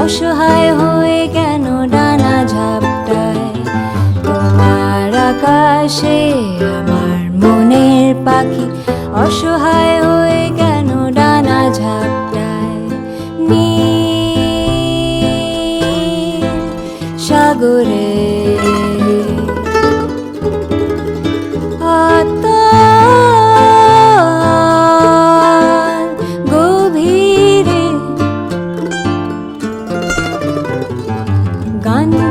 অসহায় হয়ে কেন ডানা ঝাপটায়? তোমার আকাশে আমার মনের পাখি। অসহায় হয়ে কেন ডানা ঝাপটায়? নীল সাগরে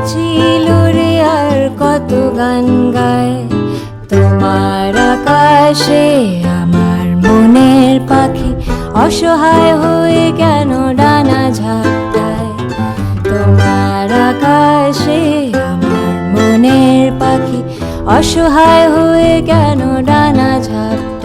ছিল রে আর কত গান গায়। তোমার আকাশে আমার মনের পাখি অসহায় হয়ে কেন ডানা ঝাপটায়? তোমার আকাশে আমার মনের পাখি অসহায় হয়ে কেন ডানা ঝাপটায়?